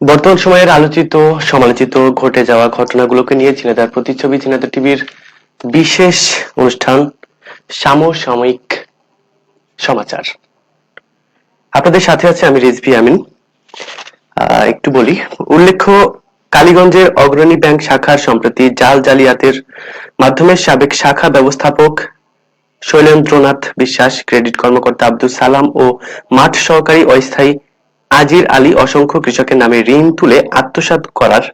বর্তমান সময়ের আলোচিত, সমালোচিত ঘটে যাওয়া ঘটনাগুলোকে নিয়ে ঝিনাদার প্রতিচ্ছবি ঝিনাদার টিভির বিশেষ অনুষ্ঠান সাময়িক সমাচার। আপনাদের সাথে আছে আমি রিজভি আমিন। একটু বলি, উল্লেখ্য, কালীগঞ্জের অগ্রণী ব্যাংক শাখার সম্প্রতি জাল জালিয়াতের মাধ্যমে সাবেক শাখা ব্যবস্থাপক শৈলেন্দ্রনাথ বিশ্বাস, ক্রেডিট কর্মকর্তা আব্দুল সালাম ও মাঠ সহকারী অস্থায়ী আজির আলী অসংখ্য কৃষকের নামে ঋণ তুলে আত্মসাৎ করার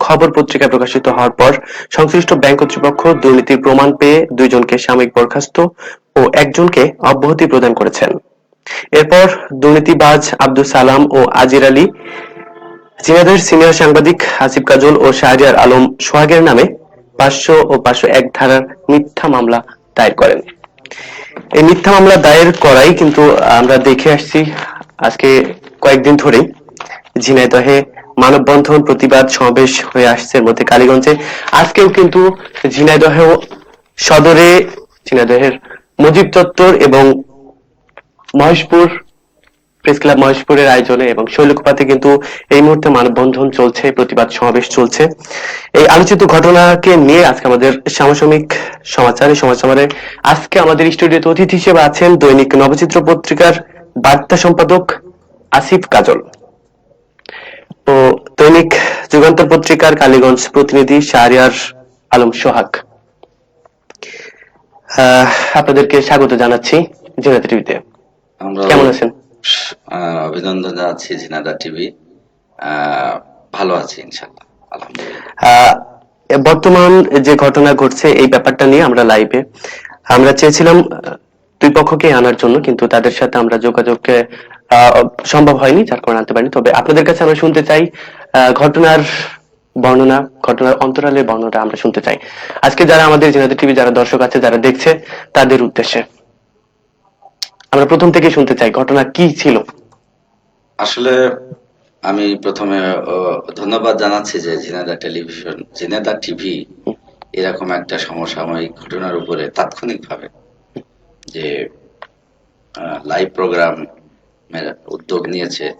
খবর পত্রিকায় প্রকাশিত হওয়ার পর সংশ্লিষ্ট ব্যাংক কর্তৃপক্ষ দুর্নীতির প্রমাণ পেয়ে দুইজনকে সাময়িক বরখাস্ত ও একজনকে অব্যাহতি প্রদান করেছেন। এরপর দুর্নীতিবাজ আব্দুল সালাম ও আজির আলী জিনাদের সিনিয়র সাংবাদিক আসিফ কাজল ও শাহরিয়ার আলম সোহাগের নামে পাঁচশো ও পাঁচশো এক ধারার মিথ্যা মামলা দায়ের করেন। এই মিথ্যা মামলা দায়ের করাই কিন্তু আমরা দেখে আসছি আজকে কয়েকদিন ধরেই ঝিনাইদহে মানববন্ধন প্রতিবাদ সমাবেশ হয়ে আসছে এর মধ্যে কালীগঞ্জে। আজকেও কিন্তু ঝিনাইদহেও সদরে, ঝিনাইদহের মুজিব চত্বর এবং মহেশপুর, প্রেস ক্লাব মহেশপুরের আয়োজনে এবং শৈলকুপাতে কিন্তু এই মুহূর্তে মানববন্ধন চলছে, প্রতিবাদ সমাবেশ চলছে। এই আলোচিত ঘটনাকে নিয়ে আজকে আমাদের সমসাময়িক সমাচার সমাচারে আজকে আমাদের স্টুডিওতে অতিথি হিসেবে আছেন দৈনিক নবচিত্র পত্রিকার বার্তা সম্পাদক আসিফ কাজল। ও দৈনিক যুগান্তর পত্রিকার কালীগঞ্জ প্রতিনিধি শাহরিয়ার আলম সোহাগ। আপনাদেরকে স্বাগত জানাচ্ছি জেনাতে টিভিতে। কেমন আছেন? অভিনন্দন জানাচ্ছি ঝিনাদা টিভি। ভালো আছি আলহামদুলিল্লাহ। আহ, বর্তমান যে ঘটনা ঘটছে এই ব্যাপারটা নিয়ে আমরা লাইভে। আমরা চেয়েছিলাম দুই পক্ষকে আনার জন্য কিন্তু তাদের সাথে আমরা যোগাযোগকে সম্ভব হয়নি, যার কারণে আনতে পারিনি। তবে আপনাদের কাছে আমরা শুনতে চাই ঘটনার বর্ণনা, ঘটনার অন্তরালের বর্ণনা আমরা শুনতে চাই। আজকে যারা আমাদের জেনাদের টিভি, যারা দর্শক আছে, যারা দেখছে, তাদের উদ্দেশ্যে। আমরা প্রথম থেকে শুনতে চাই, ঘটনা কি ছিল? আসলে আমি প্রথমে ধন্যবাদ জানাচ্ছি যে জিনেদা টেলিভিশন, জিনেদা টিভি এরকম একটা সমসাময়িক ঘটনার উপরে তাৎক্ষণিকভাবে যে লাইভ প্রোগ্রাম উদ্যোগ নিয়েছে।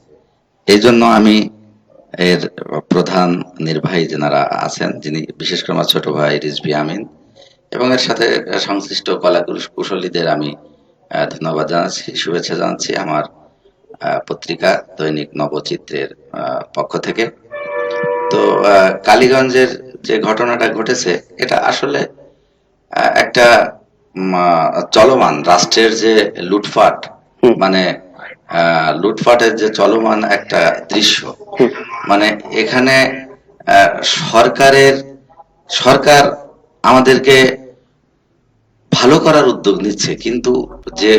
এই জন্য আমি এর প্রধান নির্বাহী যেনারা আছেন যিনি বিশেষ করে আমার ছোট ভাই রিজভি আমিন এবং এর সাথে সংশ্লিষ্ট কলা কুশ- কুশলীদের আমি ধন্যবাদ জানাচ্ছি শুভেচ্ছা জানাচ্ছি আমার পত্রিকা দৈনিক নবচিত্রের পক্ষ থেকে। তো কালীগঞ্জের যে ঘটনাটা ঘটেছে এটা আসলে একটা চলমান রাষ্ট্রের যে লুটফাট মানে লুটপাটের যে চলমান একটা দৃশ্য। মানে এখানে সরকারের সরকার আমাদেরকে ভালো করার উদ্যোগ নিচ্ছে কিন্তু যে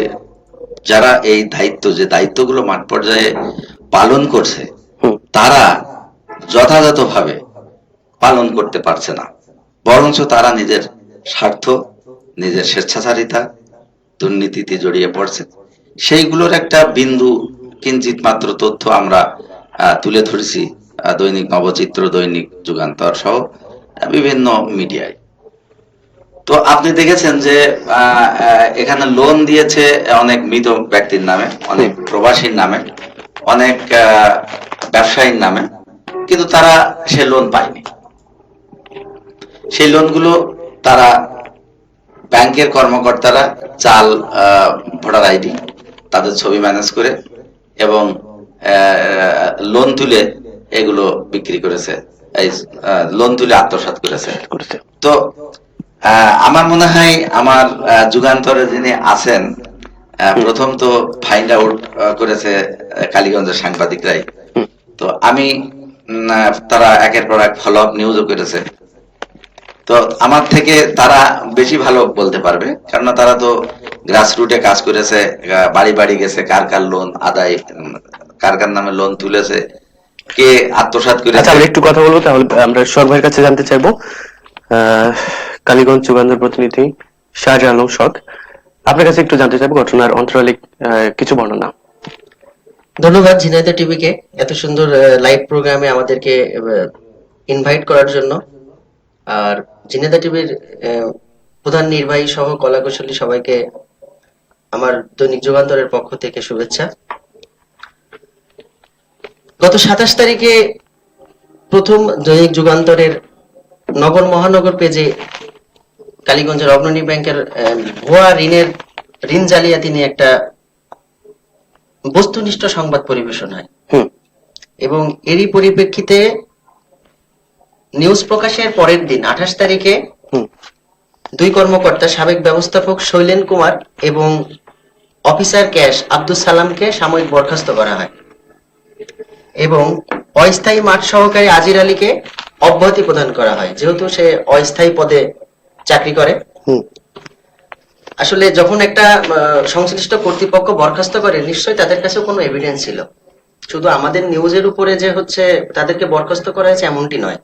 যারা এই দায়িত্ব যে দায়িত্বগুলো মাঠ পর্যায়ে পালন করছে। তারা যথাযথভাবে পালন করতে পারছে না। বরঞ্চ তারা নিজের স্বার্থ নিজের স্বেচ্ছাচারিতা দুর্নীতিতে জড়িয়ে পড়ছে। সেইগুলোর একটা বিন্দু কিঞ্চিত মাত্র তথ্য আমরা তুলে ধরেছি দৈনিক নবচিত্র, দৈনিক যুগান্তর সহ বিভিন্ন মিডিয়ায়। তো আপনি দেখেছেন যে এখানে লোন দিয়েছে অনেক মৃত ব্যক্তির নামে, অনেক প্রবাসীর নামে, অনেক ব্যবসায়ীর নামে, কিন্তু তারা সে লোন পায়নি। সেই লোনগুলো তারা ব্যাংকের কর্মকর্তারা চাল ভোটার আইডি তাদের ছবি ম্যানেজ করে এবং লোন তুলে এগুলো বিক্রি করেছে। এই লোন তুলে আত্মসাৎ করেছে। তো আমার মনে হয় আমার যুগান্তরে যিনি আছেন প্রথম তো ফাইন্ড আউট করেছে কালীগঞ্জের সাংবাদিকরাই। তো আমি তারা একের পর এক ফলো আপ নিউজও করেছে। তো আমার থেকে তারা বেশি ভালো বলতে পারবে। কেননা তারা তো গ্রাসরুটে কাজ করেছে বাড়ি বাড়ি গেছে কার কার লোন আদায় কার কার নামে লোন তুলেছে কে আত্মসাৎ আচ্ছা আমরা একটু কথা বলব তাহলে আমরা ভাইয়ের কাছে জানতে চাইব। আহ, কালীগঞ্জ যুগান্তর প্রতিনিধি শাহজাহ আলম শখ আপনার কাছে একটু জানতে চাইব ঘটনার অন্তরালিক আহ, কিছু বর্ণনা। ধন্যবাদ ঝিনাইদহ টিভিকে এত সুন্দর লাইভ প্রোগ্রামে আমাদেরকে ইনভাইট করার জন্য। আর ঝিনাইদহ টিভির প্রধান নির্বাহী সহ কলাকুশলী সবাইকে আমার দৈনিক যুগান্তরের পক্ষ থেকে শুভেচ্ছা। গত সাতাশ তারিখে প্রথম দৈনিক যুগান্তরের নগর মহানগর পেজে কালীগঞ্জের অগ্রণী ব্যাংকের ভুয়া ঋণের ঋণ জালিয়াতি নিয়ে একটা বস্তুনিষ্ঠ সংবাদ পরিবেশন হয়। এবং এরই পরিপ্রেক্ষিতে নিউজ প্রকাশের পরের দিন আঠাশ তারিখে দুই কর্মকর্তা সাবেক ব্যবস্থাপক শৈলেন কুমার এবং অফিসার ক্যাশ আব্দুল সালামকে সাময়িক বরখাস্ত করা হয় এবং অস্থায়ী মাঠ সহকারী আজির আলীকে অব্যাহতি প্রদান করা হয়। যেহেতু সে অস্থায়ী পদে চাকরি করে। আসলে যখন একটা সংশ্লিষ্ট কর্তৃপক্ষ বরখাস্ত করে নিশ্চয়ই তাদের কাছে কোনো এভিডেন্স ছিল। শুধু আমাদের নিউজের উপরে যে হচ্ছে তাদেরকে বরখাস্ত করা হয়েছে এমনটি নয়।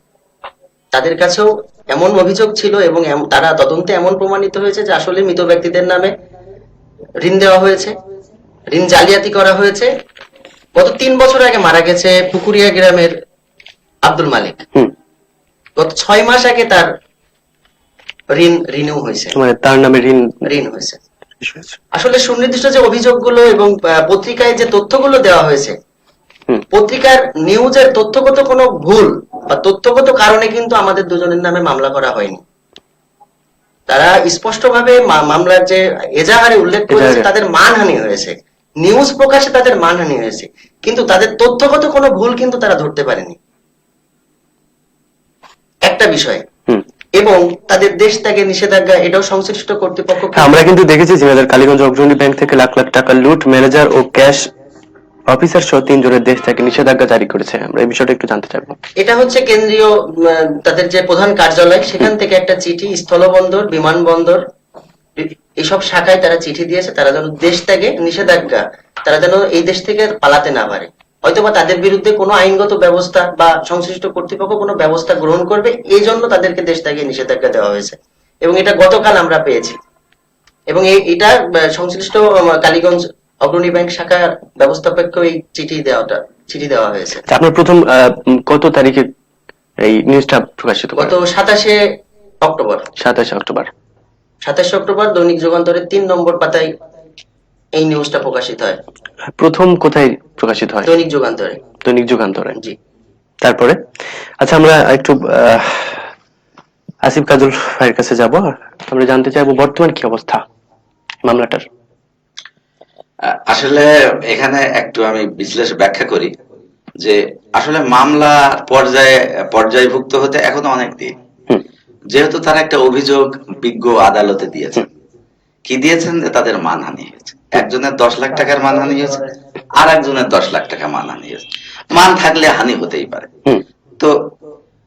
তাদের কাছেও এমন অভিযোগ ছিল এবং তারা তদন্তে এমন প্রমাণিত হয়েছে যে আসলে মৃত ব্যক্তিদের নামে ঋণ দেওয়া হয়েছে ঋণ জালিয়াতি করা হয়েছে। গত তিন বছর আগে মারা গেছে পুকুরিয়া গ্রামের আব্দুল মালিক। হুম। গত ছয় মাস আগে তার ঋণ রিনিউ হয়েছে। মানে তার নামে ঋণ ঋণ হয়েছে। আসলে সুনির্দিষ্ট যে অভিযোগগুলো এবং পত্রিকায় যে তথ্যগুলো দেওয়া হয়েছে। পত্রিকার নিউজের তথ্যগত কোনো ভুল বা তথ্যগত কারণে কিন্তু আমাদের দুজনের নামে মামলা করা হয়নি। তারা স্পষ্টভাবে মামলার যে এজাহারে উল্লেখ করেছে তাদের মানহানি হয়েছে। নিউজ প্রকাশে তাদের মানহানি হয়েছে। কিন্তু তাদের তথ্যগত কোনো ভুল কিন্তু তারা ধরতে পারেনি। একটা বিষয়। এবং তাদের দেশ ত্যাগে নিষেধাজ্ঞা এটাও সংশ্লিষ্ট কর্তৃপক্ষ হ্যাঁ, আমরা কিন্তু দেখেছি ঝিনাইদহ কালীগঞ্জ অগ্রণী ব্যাংক থেকে লাখ লাখ টাকা লুট ম্যানেজার ও ক্যাশ অফিসার সহ তিনজনের দেশ থেকে নিষেধাজ্ঞা জারি করেছে। আমরা এই বিষয়টা একটু জানতে চাইব। এটা হচ্ছে কেন্দ্রীয় তাদের যে প্রধান কার্যালয়, সেখান থেকে একটা চিঠি, স্থলবন্দর, বিমানবন্দর এইসব শাখায় তারা চিঠি দিয়েছে। তারা যেন দেশ ত্যাগে নিষেধাজ্ঞা, তারা যেন এই দেশ থেকে পালাতে না পারে। হয়তোবা তাদের বিরুদ্ধে কোনো আইনগত ব্যবস্থা বা সংশ্লিষ্ট কর্তৃপক্ষ কোনো ব্যবস্থা গ্রহণ করবে, এই জন্য তাদেরকে দেশ ত্যাগে নিষেধাজ্ঞা দেওয়া হয়েছে। এবং এটা গতকাল আমরা পেয়েছি। এবং এটা সংশ্লিষ্ট কালীগঞ্জ অগ্রণী ব্যাংক শাখার ব্যবস্থাপককে এই চিঠি দেওয়াটা চিঠি দেওয়া হয়েছে। আপনার প্রথম কত তারিখে এই নিউজটা প্রকাশিত গত সাতাশে অক্টোবর। সাতাশে অক্টোবর। সাতাশে অক্টোবর দৈনিক যুগান্তরের তিন নম্বর পাতায় এই নিউজটা প্রকাশিত হয়। প্রথম কোথায় প্রকাশিত হয়? দৈনিক যুগান্তরে। দৈনিক যুগান্তরে। জি। তারপরে? আচ্ছা আমরা একটু আহ, আসিফ কাজল ভাইয়ের কাছে যাব। আমরা জানতে চাইব বর্তমান কি অবস্থা মামলাটার? আসলে এখানে একটু আমি বিশ্লেষ ব্যাখ্যা করি যে আসলে মামলা পর্যায়ে পর্যায়ভুক্ত হতে এখনও অনেক দিন। যেহেতু তারা একটা অভিযোগ বিজ্ঞ আদালতে দিয়েছেন কি দিয়েছেন? যে তাদের মানহানি হয়েছে। একজনের দশ লাখ টাকার মানহানি হয়েছে আর একজনের দশ লাখ টাকা মানহানি হয়েছে। মান থাকলে হানি হতেই পারে। তো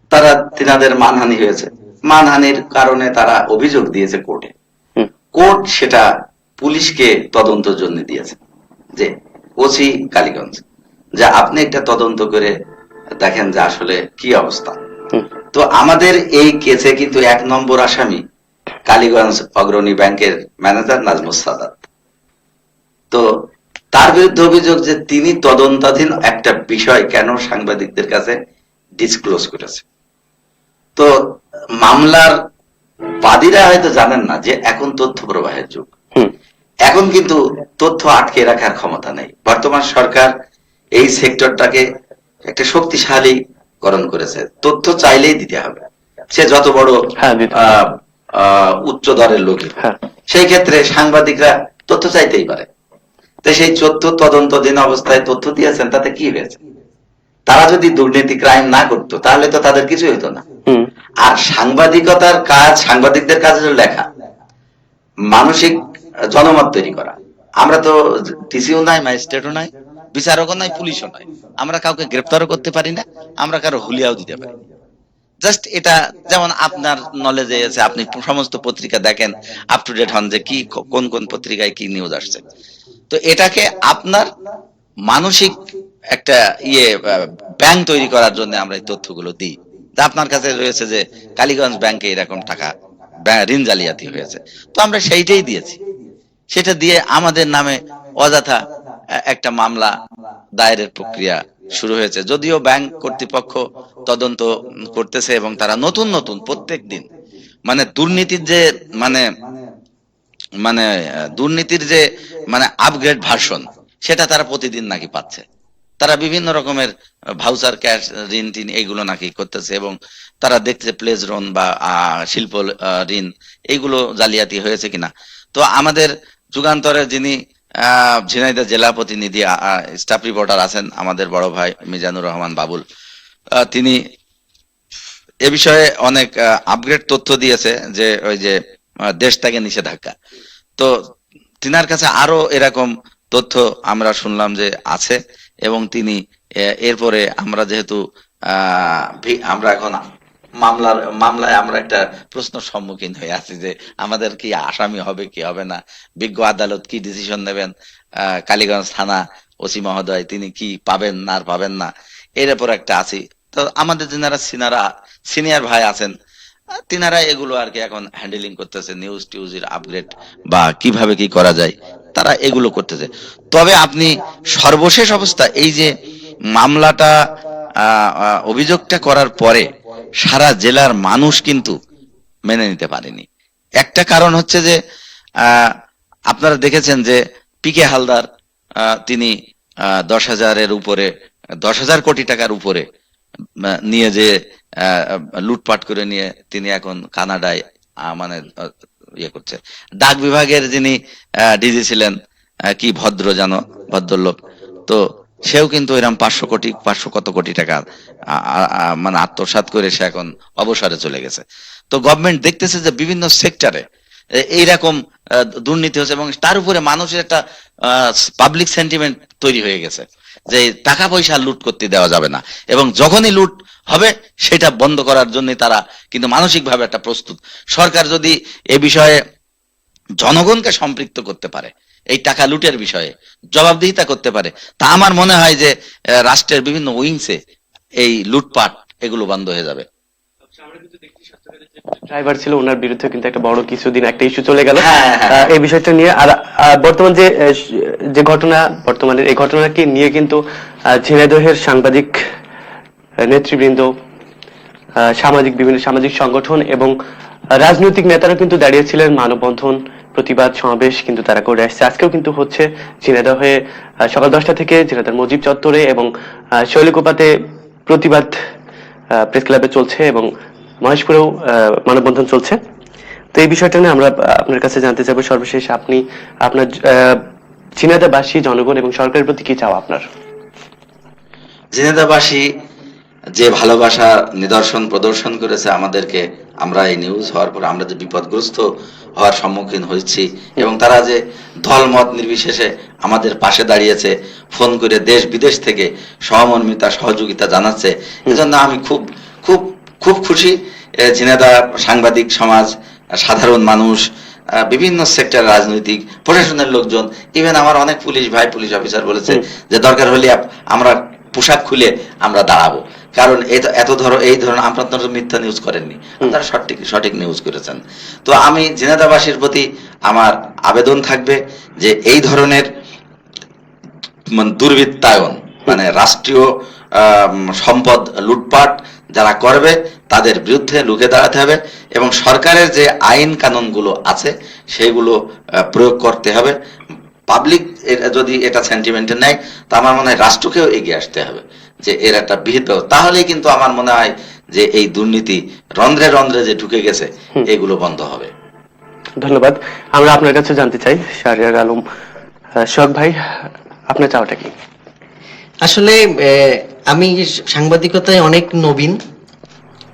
তারা তিনাদের মানহানি হয়েছে। মানহানির কারণে তারা অভিযোগ দিয়েছে কোর্টে। কোর্ট সেটা পুলিশকে তদন্তের জন্য দিয়েছে। যে ওসি কালীগঞ্জ যে আপনি একটা তদন্ত করে দেখেন যে আসলে কি অবস্থা। তো আমাদের এই কেসে কিন্তু এক নম্বর আসামি কালীগঞ্জ অগ্রণী ব্যাংকের ম্যানেজার নাজমুস সাদাত। তো তার বিরুদ্ধে অভিযোগ যে তিনি তদন্তাধীন একটা বিষয় কেন সাংবাদিকদের কাছে ডিসক্লোজ করেছে। তো মামলার বাদীরা হয়তো জানেন না যে এখন তথ্য প্রবাহের যুগ। এখন কিন্তু তথ্য আটকে রাখার ক্ষমতা নেই। বর্তমান সরকার এই সেক্টরটাকে একটা শক্তিশালীকরণ করেছে। তথ্য চাইলেই দিতে হবে। সে যত বড় হ্যাঁ, উচ্চ দরের হোক। হ্যাঁ। সেই ক্ষেত্রে সাংবাদিকরা তথ্য চাইতেই পারে। তো সেই তথ্য তদন্তধীন অবস্থায় তথ্য দিয়েছেন তাতে কি হয়েছে? তারা যদি দুর্নীতি ক্রাইম না করতো তাহলে তো তাদের কিছু হতো না। আর সাংবাদিকতার কাজ সাংবাদিকদের কাজ লেখা। মানসিক জনমত তৈরি করা। আমরা তো টিসিও নাই, ম্যাজিস্ট্রেটও নাই, বিচারকও নাই, পুলিশও নাই। আমরা কাউকে গ্রেপ্তারও করতে পারি না, আমরা কারও হুলিয়াও দিতে পারি জাস্ট এটা যেমন আপনার নলেজে আছে, আপনি সমস্ত পত্রিকা দেখেন আপ টু ডেট হন যে কি, কোন কোন পত্রিকায় কি নিউজ আসছে। তো এটাকে আপনার মানসিক একটা ইয়ে ব্যাংক তৈরি করার জন্য আমরা এই তথ্যগুলো দিই। তা আপনার কাছে রয়েছে যে, কালীগঞ্জ ব্যাংকে এরকম টাকা ব্যা- ঋণ জালিয়াতি হয়েছে। তো আমরা সেইটাই দিয়েছি। সেটা দিয়ে আমাদের নামে অযথা একটা মামলা দায়েরের প্রক্রিয়া শুরু হয়েছে। যদিও ব্যাংক কর্তৃপক্ষ তদন্ত করতেছে এবং তারা নতুন নতুন প্রত্যেক দিন মানে দুর্নীতির যে মানে মানে দুর্নীতির যে মানে আপগ্রেড ভার্সন সেটা তারা প্রতিদিন নাকি পাচ্ছে। তারা বিভিন্ন রকমের ভাউচার ক্যাশ ঋণ, টিন এগুলো নাকি করতেছে এবং তারা দেখছে প্লেজ লোন বা শিল্প ঋণ এইগুলো জালিয়াতি হয়েছে কিনা। তো আমাদের যুগান্তরের যিনি আহ, ঝিনাইদহ জেলা প্রতিনিধি স্টাফ রিপোর্টার আছেন আমাদের বড় ভাই মিজানুর রহমান বাবুল। তিনি এ বিষয়ে অনেক আপগ্রেড তথ্য দিয়েছে যে ওই যে দেশ থেকে নিষেধাজ্ঞা। তো তিনার কাছে আরও এরকম তথ্য আমরা শুনলাম যে আছে এবং তিনি এরপরে আমরা যেহেতু আমরা এখন মামলার, মামলায় আমরা একটা প্রশ্ন সম্মুখীন হয়ে আছি যে আমাদের কি আসামি হবে, কি হবে না? বিজ্ঞ আদালত কি ডিসিশন নেবেন? কালীগঞ্জ থানা ওসি মহোদয়, তিনি কি পাবেন না পাবেন না? এর উপর একটা আছি। তো আমাদের যারা সিনারা, সিনিয়র ভাই আছেন তিনারা এগুলো আর কি এখন হ্যান্ডেলিং করতেছে নিউজ টিউজের আপগ্রেড বা কীভাবে কি করা যায়, তারা এগুলো করতেছে। তবে আপনি সর্বশেষ অবস্থা, এই যে মামলাটা অভিযোগটা করার পরে সারা জেলার মানুষ কিন্তু মেনে নিতে পারেনি। একটা কারণ হচ্ছে যে আপনারা দেখেছেন যে পিকে হালদার তিনি দশ হাজারের উপরে, দশ হাজার কোটি টাকার উপরে নিয়ে যে লুটপাট করে নিয়ে তিনি এখন কানাডায় মানে ইয়ে করছে। ডাক বিভাগের যিনি ডিজি ছিলেন কি ভদ্র জানো, ভদ্রলোক, তো সেও কিন্তু এরকম পাঁচশো কোটি, পাঁচশো কত কোটি টাকা মানে আত্মসাৎ করে সে এখন অবসরে চলে গেছে। তো গভর্নমেন্ট দেখতেছে যে বিভিন্ন সেক্টরে এইরকম দুর্নীতি হচ্ছে এবং তার উপরে মানুষের একটা পাবলিক সেন্টিমেন্ট তৈরি হয়ে গেছে, যে টাকা পয়সা লুট করতে দেওয়া যাবে না। এবং যখনই লুট হবে, সেটা বন্ধ করার জন্য তারা কিন্তু মানসিকভাবে একটা প্রস্তুত। সরকার যদি এ বিষয়ে জনগণকে সম্পৃক্ত করতে পারে এই টাকা লুটের বিষয়ে জবাবদিহিতা করতে পারে। তা আমার মনে হয় যে রাষ্ট্রের বিভিন্ন উইংসে এই লুটপাট এগুলো বন্ধ হয়ে যাবে। ড্রাইভার ছিল ওনার বিরুদ্ধে কিন্তু একটা বড় কিছুদিন একটা ইস্যু চলে গেল। হ্যাঁ, হ্যাঁ, হ্যাঁ। এই বিষয়টা নিয়ে আর বর্তমান যে যে ঘটনা বর্তমানে এই ঘটনাকে নিয়ে কিন্তু ঝিনাইদহের সাংবাদিক নেতৃবৃন্দ সামাজিক বিভিন্ন সামাজিক সংগঠন এবং রাজনৈতিক নেতারা কিন্তু দাঁড়িয়েছিলেন মানববন্ধন প্রতিবাদ সমাবেশ কিন্তু তারা করে আসছে। আজকেও কিন্তু হচ্ছে ঝিনাইদহে সকাল দশটা থেকে ঝিনাইদহ মজিব চত্বরে এবং শৈলকুপাতে প্রতিবাদ প্রেস ক্লাবে চলছে এবং মহেশপুরেও মানববন্ধন চলছে। তো এই বিষয়টা নিয়ে আমরা আপনার কাছে জানতে চাইব। সর্বশেষ আপনি আপনার আহ, ঝিনাইদহবাসী জনগণ এবং সরকারের প্রতি কি চাও আপনার? জেনেদাবাসী যে ভালোবাসা নিদর্শন প্রদর্শন করেছে আমাদেরকে আমরা এই নিউজ হওয়ার পর আমরা যে বিপদগ্রস্ত হওয়ার সম্মুখীন হয়েছি এবং তারা যে দল মত নির্বিশেষে আমাদের পাশে দাঁড়িয়েছে ফোন করে দেশ বিদেশ থেকে সহমর্মিতা সহযোগিতা জানাচ্ছে এজন্য আমি খুব খুব খুব খুশি। এ, ঝিনাইদহ সাংবাদিক সমাজ সাধারণ মানুষ বিভিন্ন সেক্টর রাজনৈতিক প্রশাসনের লোকজন ইভেন আমার অনেক পুলিশ ভাই পুলিশ অফিসার বলেছে যে দরকার হলে আমরা পোশাক খুলে আমরা দাঁড়াবো। কারণ এত এত ধরো এই ধরনের আপনারা তো মিথ্যা নিউজ করেননি। আপনারা সঠিক সঠিক নিউজ করেছেন। তো আমি জেনেদাবাসীর প্রতি আমার আবেদন থাকবে যে এই ধরনের মানে দুর্বৃত্তায়ন মানে রাষ্ট্রীয় সম্পদ লুটপাট যারা করবে তাদের বিরুদ্ধে লুকে দাঁড়াতে হবে এবং সরকারের যে আইন কানুনগুলো আছে সেগুলো প্রয়োগ করতে হবে। পাবলিক যদি এটা সেন্টিমেন্টে নেয় তা আমার মনে হয় রাষ্ট্রকেও এগিয়ে আসতে হবে যে এর একটা বিহিত তাহলেই কিন্তু আমার মনে হয় যে এই দুর্নীতি রন্ধ্রে রন্ধ্রে যে ঢুকে গেছে এগুলো বন্ধ হবে। ধন্যবাদ। আমরা আপনার কাছে জানতে চাই শাহরিয়ার আলম আহ, সোহাগ ভাই আপনার চাওয়াটা কি? আসলে আহ, আমি সাংবাদিকতায় অনেক নবীন।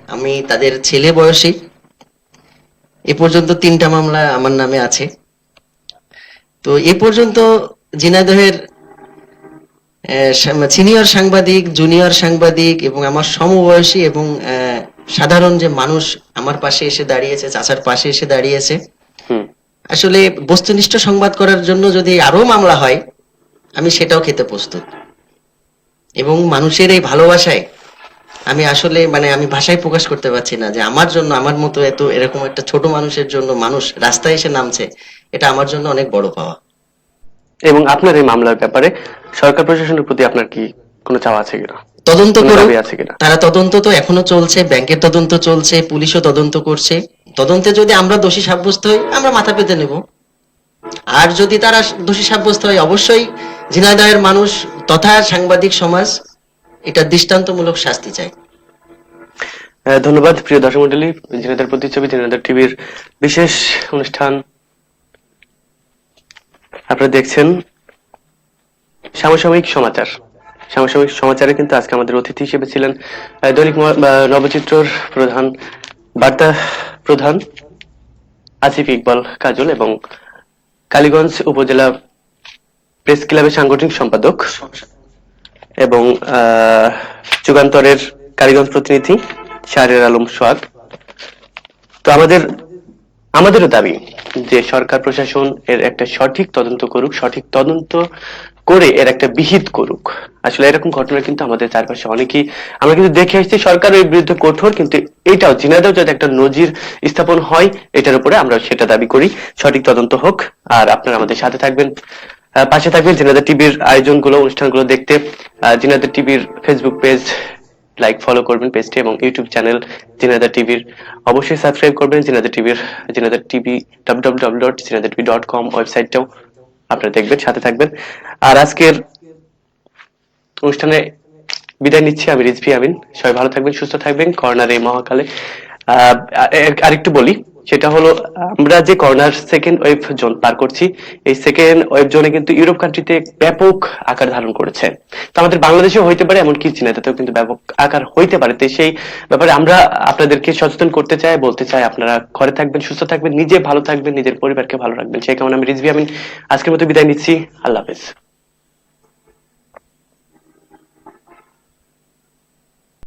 আমি তাদের ছেলে বয়সী। এ পর্যন্ত তিনটা মামলা আমার নামে আছে। তো এ পর্যন্ত ঝিনাইদহের সিনিয়র সাংবাদিক জুনিয়র সাংবাদিক এবং আমার সমবয়সী এবং সাধারণ যে মানুষ আমার পাশে এসে দাঁড়িয়েছে চাচার পাশে এসে দাঁড়িয়েছে। আসলে বস্তুনিষ্ঠ সংবাদ করার জন্য যদি আরও মামলা হয় আমি সেটাও খেতে প্রস্তুত। এবং মানুষের এই ভালোবাসায় আমি আসলে মানে আমি ভাষায় প্রকাশ করতে পারছি না যে আমার জন্য আমার মতো এত এরকম একটা ছোট মানুষের জন্য মানুষ রাস্তায় এসে নামছে এটা আমার জন্য অনেক বড় পাওয়া। এবং আপনার এই মামলার ব্যাপারে সরকার প্রশাসনের প্রতি আপনার কি কোনো চাওয়া আছে কিনা? তদন্ত কোনো দাবি আছে কিনা? তারা তদন্ত তো এখনও চলছে ব্যাংকের তদন্ত চলছে পুলিশও তদন্ত করছে। তদন্তে যদি আমরা দোষী সাব্যস্ত হই আমরা মাথা পেতে নেব। আর যদি তারা দোষী সাব্যস্ত হয় অবশ্যই ঝিনাইদহের মানুষ তথা সাংবাদিক সমাজ এটা দৃষ্টান্তমূলক শাস্তি চায়। ধন্যবাদ প্রিয় দর্শক মন্ডলী ঝিনাইদার প্রতিচ্ছবি ঝিনাইদার টিভির বিশেষ অনুষ্ঠান আপনারা দেখছেন সমসাময়িক সমাচার। সমসাময়িক সমাচারে কিন্তু আজকে আমাদের অতিথি হিসেবে ছিলেন দৈনিক নবচিত্রর প্রধান, বার্তা প্রধান আসিফ ইকবাল কাজল এবং কালীগঞ্জ উপজেলা প্রেস ক্লাবের সাংগঠনিক সম্পাদক এবং যুগান্তরের কালীগঞ্জ প্রতিনিধি শাহরের আলম সোহাগ। তো আমাদের আমাদেরও দাবি যে সরকার প্রশাসন এর একটা সঠিক তদন্ত করুক, সঠিক তদন্ত করে এর একটা বিহিত করুক। আসলে এরকম ঘটনা কিন্তু আমাদের চারপাশে অনেকেই, আমরা কিন্তু দেখে আসছি সরকারের বিরুদ্ধে কঠোর, কিন্তু এটাও জিনাদাও যাতে একটা নজির স্থাপন হয়, এটার উপরে আমরা সেটা দাবি করি। সঠিক তদন্ত হোক, আর আপনারা আমাদের সাথে থাকবেন। পাশে থাকবেন জিনাদা টিভির আয়োজন আয়োজনগুলো, অনুষ্ঠানগুলো দেখতে। জিনাদা টিভির ফেসবুক পেজ লাইক ফলো করবেন পেজটি এবং ইউটিউব চ্যানেল জিনাদা টিভির অবশ্যই সাবস্ক্রাইব করবেন জিনাদা টিভির জিনাদা টিভি ডাব্লিউ ডট জিনাদা টিভি ডট কম ওয়েবসাইটটাও আপনারা দেখবেন, সাথে থাকবেন। আর আজকের অনুষ্ঠানে বিদায় নিচ্ছি, আমি রিজভি আমিন। সবাই ভালো থাকবেন, সুস্থ থাকবেন, করোনার এই মহাকালে। আরেকটু বলি সেটা হলো, আমরা যে করোনার সেকেন্ড ওয়েভ জোন পার করছি, এই সেকেন্ড ওয়েভ জোনে কিন্তু ইউরোপ কান্ট্রিতে ব্যাপক আকার ধারণ করেছে। তো আমাদের বাংলাদেশেও হইতে পারে এমনকি চীনাতেও কিন্তু ব্যাপক আকার হইতে পারে। তো সেই ব্যাপারে আমরা আপনাদেরকে সচেতন করতে চাই, বলতে চাই, আপনারা ঘরে থাকবেন, সুস্থ থাকবেন, নিজে ভালো থাকবেন, নিজের পরিবারকে ভালো রাখবেন। সেই কারণে আমি রিজভি আমিন, আজকের মতো বিদায় নিচ্ছি। আল্লাহ হাফেজ।